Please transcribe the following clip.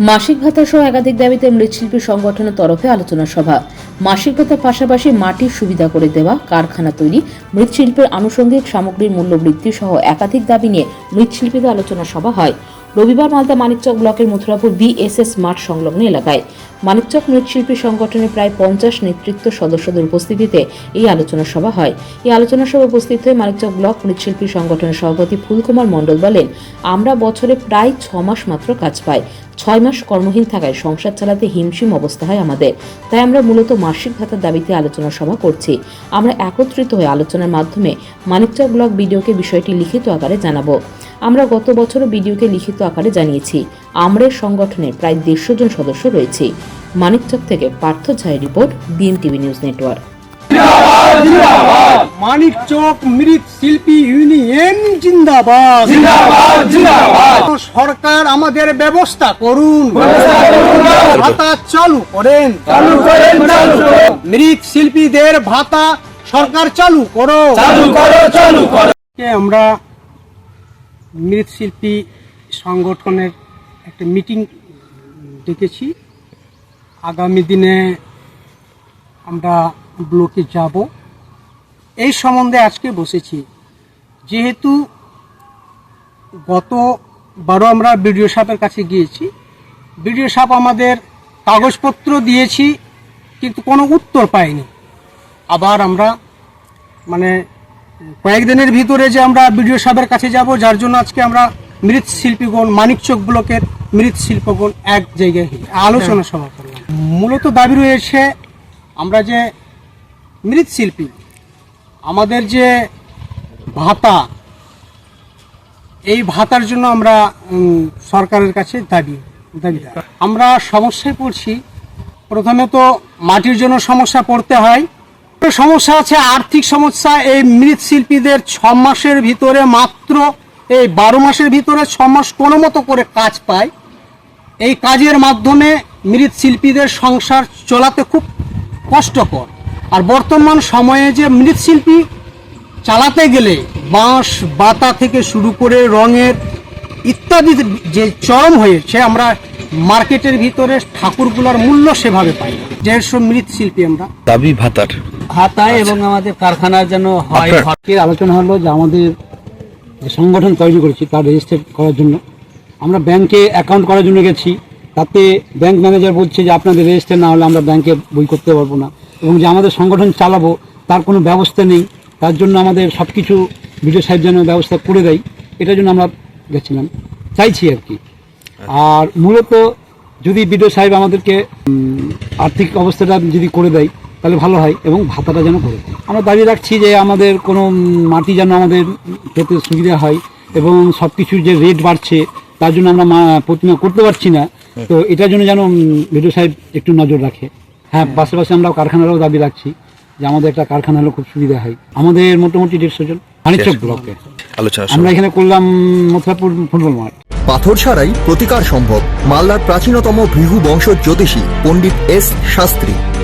মাসিক ভাতা সহ একাধিক দাবিতে মৃৎশিল্পী সংগঠনের তরফে আলোচনা সভা। মাসিক ভাতার পাশাপাশি মাটির সুবিধা করে দেওয়া, কারখানা তৈরি, মৃৎশিল্পের আনুষঙ্গিক সামগ্রীর মূল্য বৃদ্ধি সহ একাধিক দাবি নিয়ে মৃৎশিল্পীদের আলোচনা সভা হয়। রবিবার মালদা মানিকচক ব্লকের মথুরাপুর বিএসএস মাঠ সংলগ্ন এলাকায় মানিকচক মৃৎশিল্পী সংগঠনের প্রায় পঞ্চাশ নেতৃত্ব সদস্যদের উপস্থিতিতে এই আলোচনা সভা হয়। এই আলোচনা সভা উপস্থিত হয়ে মানিকচক ব্লক মৃৎশিল্পী সংগঠনের সভাপতি ফুলকুমার মণ্ডল বলেন, আমরা বছরে প্রায় ছ মাস মাত্র কাজ পাই। ছয় মাস কর্মহীন থাকায় সংসার চালাতে হিমশিম অবস্থা হয় আমাদের। তাই আমরা মূলত মাসিক ভাতার দাবিতে আলোচনা সভা করছি। আমরা একত্রিত হয়ে আলোচনার মাধ্যমে মানিকচক ব্লক বিডিওকে বিষয়টি লিখিত আকারে জানাব। আমরা গত বছরও বিডিওকে লিখিত আকারে জানিয়েছি। আমরের সংগঠনের প্রায় দেড়শো জন সদস্য রয়েছে। মানিকচক থেকে Partha Jha report BMTV news network. Manikchak মৃৎ শিল্পী ইউনিয়ন জিন্দাবাদ। সরকার আমাদের ব্যবস্থা করুন। ভাতা চালু করেন। মৃৎ শিল্পীদের ভাতা সরকার চালু করো। কে আমরা মৃৎশিল্পী সংগঠনের একটা মিটিং ডেকেছি। আগামী দিনে আমরা ব্লকে যাব। এই সম্বন্ধে আজকে বসেছি। যেহেতু গত বারো আমরা বিডিও সাহেবের কাছে গিয়েছি, বিডিও সাহেব আমাদের কাগজপত্র দিয়েছি, কিন্তু কোনো উত্তর পাইনি আবার আমরা মানে কয়েকদিনের ভিতরে যে আমরা বিডিও সাহেবের কাছে যাব যার জন্য আজকে আমরা মৃৎশিল্পীগণ মানিকচক ব্লকের মৃৎশিল্পগণ এক জায়গায় আলোচনা সভা করলাম। মূলত দাবি রয়েছে আমরা যে মৃৎশিল্পী আমাদের যে ভাতা এই ভাতার জন্য আমরা সরকারের কাছে দাবি দাবিদার আমরা সমস্যায় পড়ছি। প্রথমে তো মাটির জন্য সমস্যা পড়তে হয়। সমস্যা আছে, আর্থিক সমস্যা। এই মৃৎশিল্পীদের ছ মাসের ভিতরে মাত্র, এই বারো মাসের ভিতরে ছ মাস কোনো মতো করে কাজ পায়। এই কাজের মাধ্যমে মৃৎশিল্পীদের সংসার চলাতে খুব কষ্টকর। আর বর্তমান সময়ে যে মৃৎশিল্পী চালাতে গেলে বাঁশ, বাতা থেকে শুরু করে রঙের ইত্যাদি যে চরম হয়েছে, আমরা মার্কেটের ভিতরে ঠাকুরগুলোর মূল্য সেভাবে পাই না। দেড়শো মৃৎশিল্পী আমরা। দাবি ভাতার। হাতায় এবং আমাদের কারখানা যেন হয়। আজকের আলোচনা হলো যে আমাদের যে সংগঠন তৈরি করেছি তার রেজিস্টার করার জন্য। আমরা ব্যাংকে অ্যাকাউন্ট করার জন্য গেছি। তাতে ব্যাংক ম্যানেজার বলছে যে আপনাদের রেজিস্টার না হলে আমরা ব্যাংকে বই করতে পারব না। এবং যে আমাদের সংগঠন চালাবো তার কোনো ব্যবস্থা নেই। তার জন্য আমাদের সব কিছু বিডিও সাহেব যেন ব্যবস্থা করে দেয় এটার জন্য আমরা গেছিলাম। চাইছি আর কি। আর মূলত যদি বিডিও সাহেব আমাদেরকে আর্থিক অবস্থাটা যদি করে দেয় তাহলে ভালো হয় এবং ভাতাটা যেন করে। আমরা দাবি রাখছি যে আমাদের কোনো মাটি যেন আমাদের পেতে সুবিধা হয় এবং সব কিছুর যে রেট বাড়ছে তার জন্য আমরা মা- প্রতিমা করতে পারছি না। তো এটার জন্য যেন বিডিও সাহেব একটু নজর রাখে। হ্যাঁ পাশাপাশি আমরা কারখানারও দাবি রাখছি যে আমাদের একটা কারখানা হলে খুব সুবিধা হয়। আমাদের মোটামুটি দেড়শো জন। মানিকচক ব্লকে। আমরা এখানে করলাম মথুরাপুর ফুটবল মাঠ। পাথর ছাড়াই প্রতিকার সম্ভব মালদার প্রাচীনতম ভৃহু বংশ জ্যোতিষী পণ্ডিত এস শাস্ত্রী।